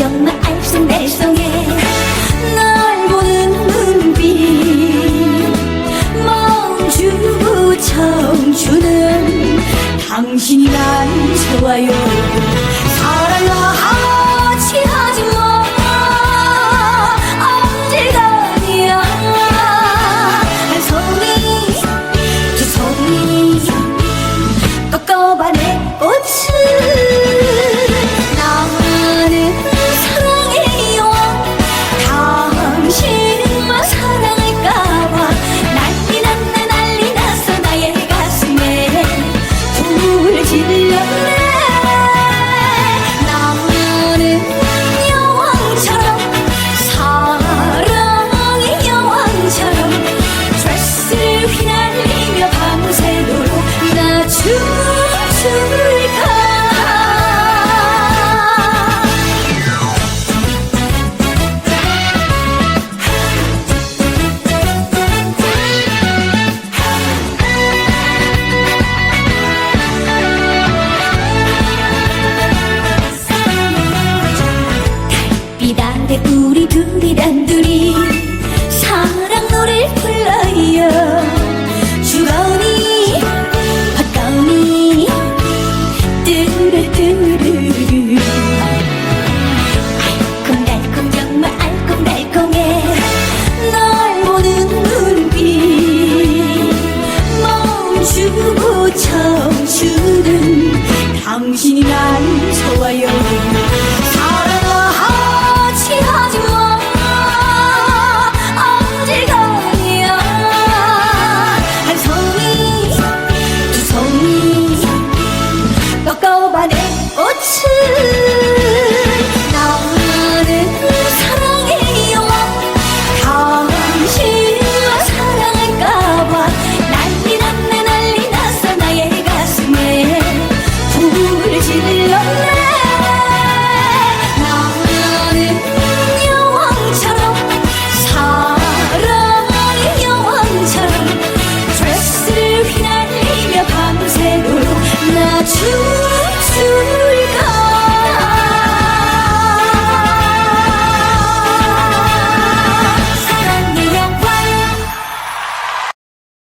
정말 알쏭달쏭해 날 보는 눈빛. 멈추고 청춘은 당신이 난 좋아요 가을에 우리 둘이 단둘이 사랑 노래 불러요. 주거니 헛거니 뚜루뚜루 알콩달콩 정말 알콩달콩해. 널 보는 눈빛 멈추고 춤추는 당신이 날 좋아요.